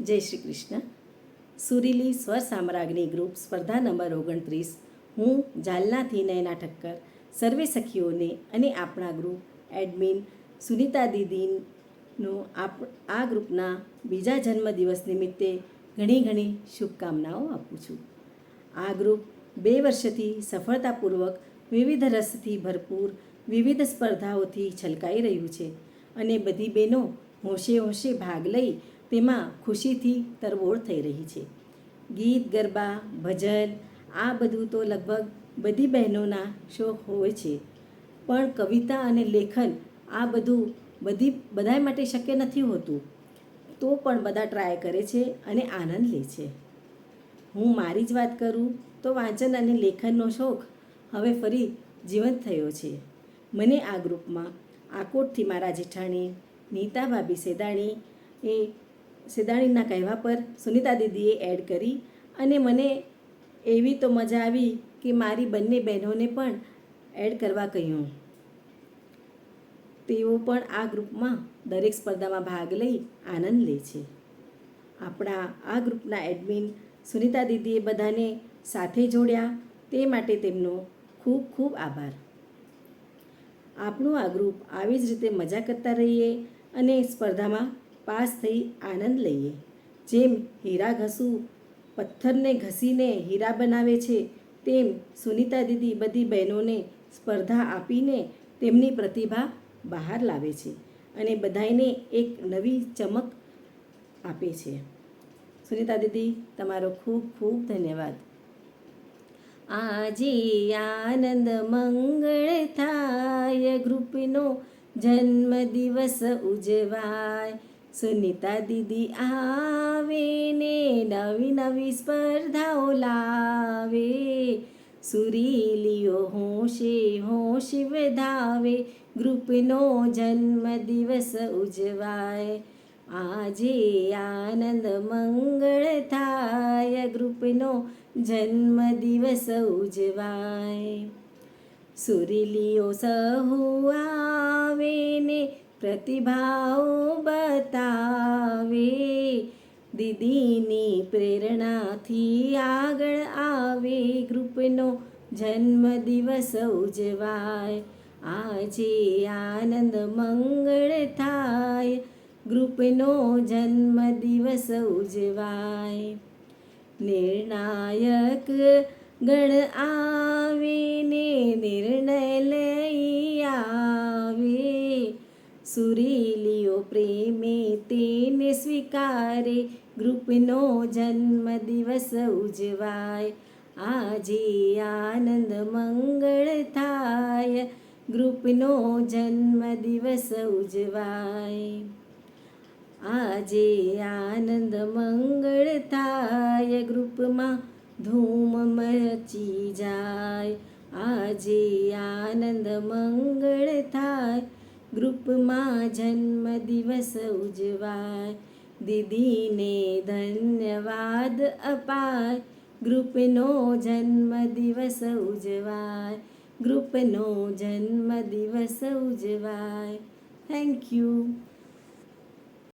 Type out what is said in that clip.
જય શ્રી કૃષ્ણ. સુરીલી સ્વર સામ્રાજ્ઞી ગ્રુપ સ્પર્ધા નંબર ઓગણત્રીસ, હું જાલનાથી નયના ઠક્કર, સર્વે સખીઓને અને આપણા ગ્રુપ એડમિન સુનિતા દીદીનો આપ, આ ગ્રુપના બીજા જન્મદિવસ નિમિત્તે ઘણી ઘણી શુભકામનાઓ આપું છું. આ ગ્રુપ બે વર્ષથી સફળતાપૂર્વક વિવિધ રસથી ભરપૂર વિવિધ સ્પર્ધાઓથી છલકાઈ રહ્યું છે અને બધી બહેનો હોંશે હોંશે ભાગ લઈ તેમાં ખુશીથી તરબોળ થઈ રહી છે. ગીત, ગરબા, ભજન, આ બધું તો લગભગ બધી બહેનોના શોખ હોય છે. પણ કવિતા અને લેખન આ બધું બધી, બધાય માટે શક્ય નથી હોતું. તો પણ બધા ટ્રાય કરે છે અને આનંદ લે છે. હું મારી જ વાત કરું તો વાંચન અને લેખનનો શોખ હવે ફરી જીવંત થયો છે. મને આ ગ્રુપમાં આકોટથી મારા જેઠાણી, નીતા ભાભી સેદાણી એ સેદાણીના કહેવા પર સુનિતા દીદીએ એડ કરી અને મને એવી તો મજા આવી કે મારી બંને બહેનોને પણ એડ કરવા કહ્યું. તેઓ પણ આ ગ્રુપમાં દરેક સ્પર્ધામાં ભાગ લઈ આનંદ લે છે. આપણા આ ગ્રુપના એડમિન સુનિતા દીદીએ બધાને સાથે જોડ્યા તે માટે તેમનો ખૂબ ખૂબ આભાર. આપણું આ ગ્રુપ આવી જ રીતે મજા કરતા રહીએ અને સ્પર્ધામાં પાસ થઈ આનંદ લઈએ. જેમ હીરા ઘસું, પથ્થરને ઘસીને હીરા બનાવે છે, તેમ સુનિતા દીદી બધી બહેનોને સ્પર્ધા આપીને તેમની પ્રતિભા બહાર લાવે છે અને બધાને એક નવી ચમક આપે છે. સુનિતા દીદી, તમારો ખૂબ ખૂબ ધન્યવાદ. આજે આનંદ મંગળ થાય, ગ્રુપનો જન્મ દિવસ ઉજવાય. સુનિતા દીદી આવે ને નવી નવી સ્પર્ધાઓ લાવે. સુરીલીઓ હોશે, હોશ વધાવે. ગ્રુપનો જન્મ દિવસ ઉજવાય. આજે આનંદ મંગળ થાય. ગ્રુપનો જન્મ દિવસ ઉજવાય. સુરીલીઓ સહુ આવે ને પ્રતિભાઓ બતાવે. દીદીની પ્રેરણાથી આગળ આવે. ગ્રુપનો જન્મદિવસ ઉજવાય. આજે આનંદ મંગળ થાય. ગ્રુપનો જન્મદિવસ ઉજવાય. નિર્ણાયક ગણ આવીને નિર્ણય લઈ આવે સુરીલીઓ પ્રેમે તેને સ્વીકારે. ગ્રુપનો જન્મ દિવસ ઉજવાય. આજે આનંદ મંગળ થાય. ગ્રુપનો જન્મ દિવસ ઉજવાય. આજે આનંદ મંગળ થાય. ગ્રુપમાં ધૂમ મચી જાય. આજે આનંદ મંગળ થાય. ગ્રુપમાં જન્મ દિવસ ઉજવાય. દીદીને ધન્યવાદ અપાય. ગ્રુપનો જન્મ દિવસ ઉજવાય. ગ્રુપનો જન્મ દિવસ ઉજવાય. Thank you